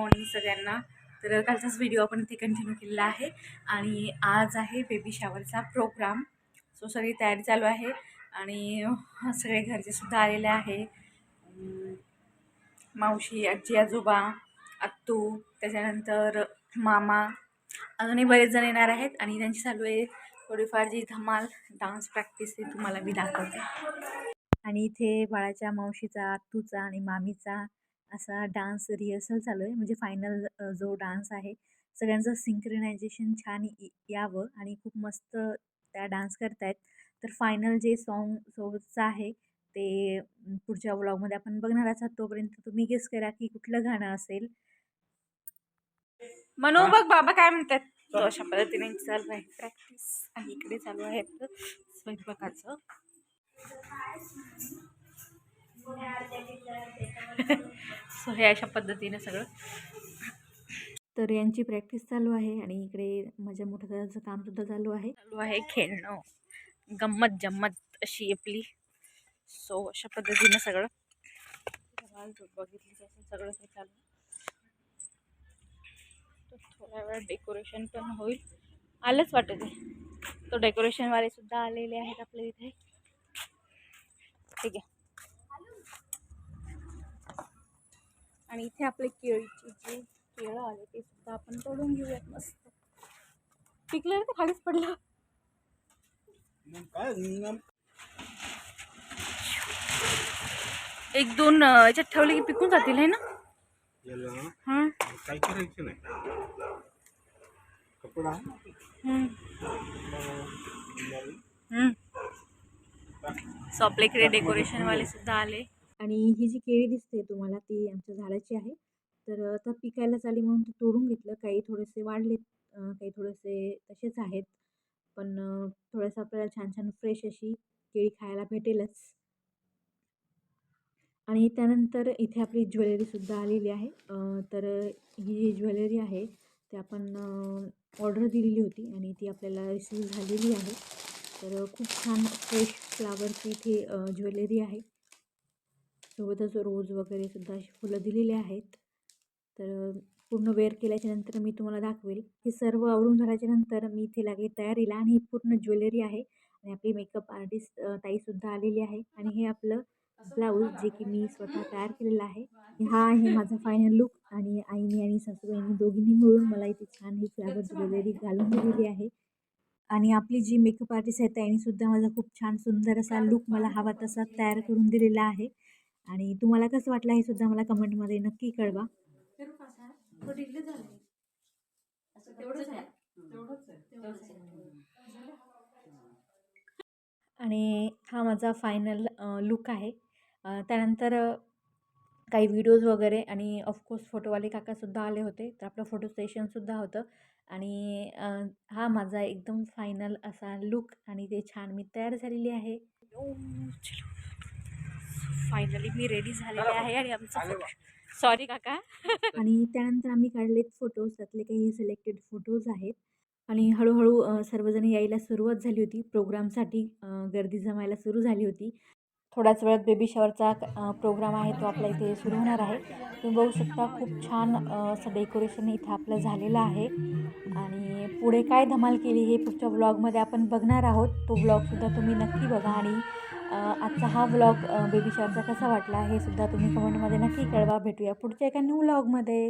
Morning सगळ्यांना. तर कालचाच video आपण इथे कंटिन्यू केलेला आहे. आणि आज आहे बेबी शावरचा प्रोग्राम सो सगळी तयारी चालू आहे. आणि सगळे घरचे सुद्धा आलेले आहे. मावशी आजी आजोबा आत्तू त्याच्यानंतर मामा. अजूनही बरेच जण येणार आहेत आणि त्यांची चालू आहे थोडीफार जी धमाल डान्स प्रॅक्टिस ती तुम्हाला मी दाखवते. आणि इथे बाळाच्या मावशीचा आत्तूचा आणि मामीचा असा डान्स रिहर्सल चालू आहे. म्हणजे फायनल जो डान्स आहे सगळ्यांचं सिंक्रिनायझेशन छान इ- यावं आणि खूप मस्त त्या डान्स करतायत. तर फायनल जे सॉन्ग सोबतचं आहे ते पुढच्या व्लॉगमध्ये आपण बघणारच आहात. तोपर्यंत तुम्ही गेस करा की कुठलं गाणं असेल. म्हणू बघ बाबा काय म्हणतात. तो अशा पद्धतीने चालू आहे प्रॅक्टिस आणि इकडे चालू आहे स्वयंपाकाचं. सो हे अशा पद्धतीने सगळं. तर यांची प्रॅक्टिस चालू आहे आणि इकडे माझ्या मोठ्या दादाचं कामसुद्धा चालू आहे. चालू आहे खेळणं. गंमत जम्मत अशी आपली. सो अशा पद्धतीनं सगळं. बघितली सगळं हे चालू. थोड्या वेळात डेकोरेशन पण होईल. आलंच वाटत आहे. तो डेकोरेशनवाले सुद्धा आलेले आहेत आपल्या इथे. ठीक आहे. आणि इथे आपले केळीचे जे केळं आले ते सुद्धा आपण तोडून घेऊयात मस्त. पिकलं रे ते खालीच पडलं. एक दोन याच्यात ठेवले की पिकून जातील आहे ना? हां. काय करायचं नाही. कपडा. सो आपल्या इकडे डेकोरेशनवाले सुद्धा आले. आणि ही जी केळी दिसते तुम्हाला ती आमच्या झाडाची आहे. तर आता पिकायला चाली म्हणून ते तोडून घेतलं. काही थोडेसे वाढलेत काही थोडेसे तसेच आहेत. पण थोडंसं आपल्याला छान छान फ्रेश अशी केळी खायला भेटेलच. आणि त्यानंतर इथे आपली ज्वेलरीसुद्धा आलेली आहे. तर ही जी ज्वेलरी आहे ते आपण ऑर्डर दिलेली होती आणि ती आपल्याला रिसीव झालेली आहे. तर खूप छान फ्रेश फ्लावरची इथे ज्वेलरी आहे. सोबतच रोज वगैरे सुद्धा अशी फुलं दिलेली आहेत. तर पूर्ण वेअर केल्याच्यानंतर मी तुम्हाला दाखवेल. हे सर्व आवरून झाल्याच्यानंतर मी इथे लागले तयारीला आणि ही पूर्ण ज्वेलरी आहे. आणि आपली मेकअप आर्टिस्ट ताईसुद्धा आलेली आहे. आणि हे आपलं ब्लाऊज जे की मी स्वतः तयार केलेलं आहे. हा आहे माझा फायनल लुक आणि आईने आणि सासूबाईंनी दोघींनी मिळून मला इथे छान ही फ्लावर ज्वेलरी घालून दिलेली आहे. आणि आपली जी मेकअप आर्टिस्ट आहे त्यांनीसुद्धा माझा खूप छान सुंदर असा लुक मला हवा तसा तयार करून दिलेला आहे. आणि तुम्हाला कसं वाटलं हे सुद्धा मला कमेंटमध्ये नक्की कळवा. आणि हा माझा फायनल लुक आहे. त्यानंतर काही व्हिडिओज वगैरे आणि ऑफकोर्स फोटोवाले काकासुद्धा आले होते. तर आपलं फोटो सेशनसुद्धा होतं. आणि हा माझा एकदम फायनल असा लुक आणि ते छान मी तयार झालेली आहे. फायनली मी रेडी झालेली आहे आणि आमचं सॉरी काका. आणि त्यानंतर आम्ही काढलेत फोटोज त्यातले काही सिलेक्टेड फोटोज आहेत. आणि हळूहळू सर्वजण यायला सुरुवात झाली होती. प्रोग्रामसाठी गर्दी जमायला सुरू झाली होती. थोड्याच वेळात बेबी शॉवरचा प्रोग्राम आहे तो आपल्या इथे सुरू होणार आहे. तुम्ही बघू शकता खूप छान असं डेकोरेशन इथं आपलं झालेलं आहे. आणि पुढे काय धमाल केली हे पुढच्या व्लॉगमध्ये आपण बघणार आहोत. तो व्लॉगसुद्धा तुम्ही नक्की बघा आणि आजचा हा व्लॉग बेबी शॉवरचा कसा वाटला हे सुद्धा तुम्ही कमेंटमध्ये नक्की कळवा. भेटूया पुढच्या एका न्यू व्लॉगमध्ये